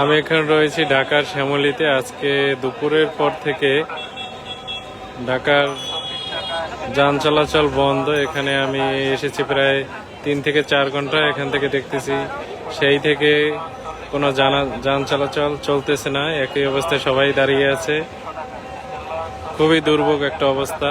আমি এখানে রয়েছি ঢাকার শ্যামলীতে। আজকে দুপুরের পর থেকে ঢাকার যান চলাচল বন্ধ। এখানে আমি এসেছি প্রায় তিন থেকে চার ঘণ্টা এখান থেকে দেখতেছি। সেই থেকে কোনো জানা যান চলাচল চলতেছে না। একই অবস্থায় সবাই দাঁড়িয়ে আছে। খুবই দুর্ভোগ একটা অবস্থা।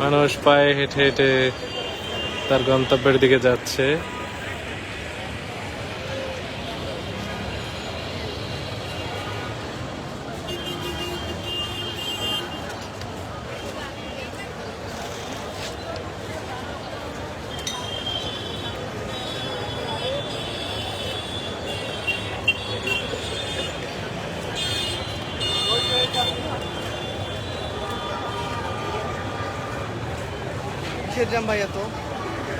মানুষ পায়ে হেঁটে হেঁটে তার গন্তব্যের দিকে যাচ্ছে। देखिए जम भैया तो।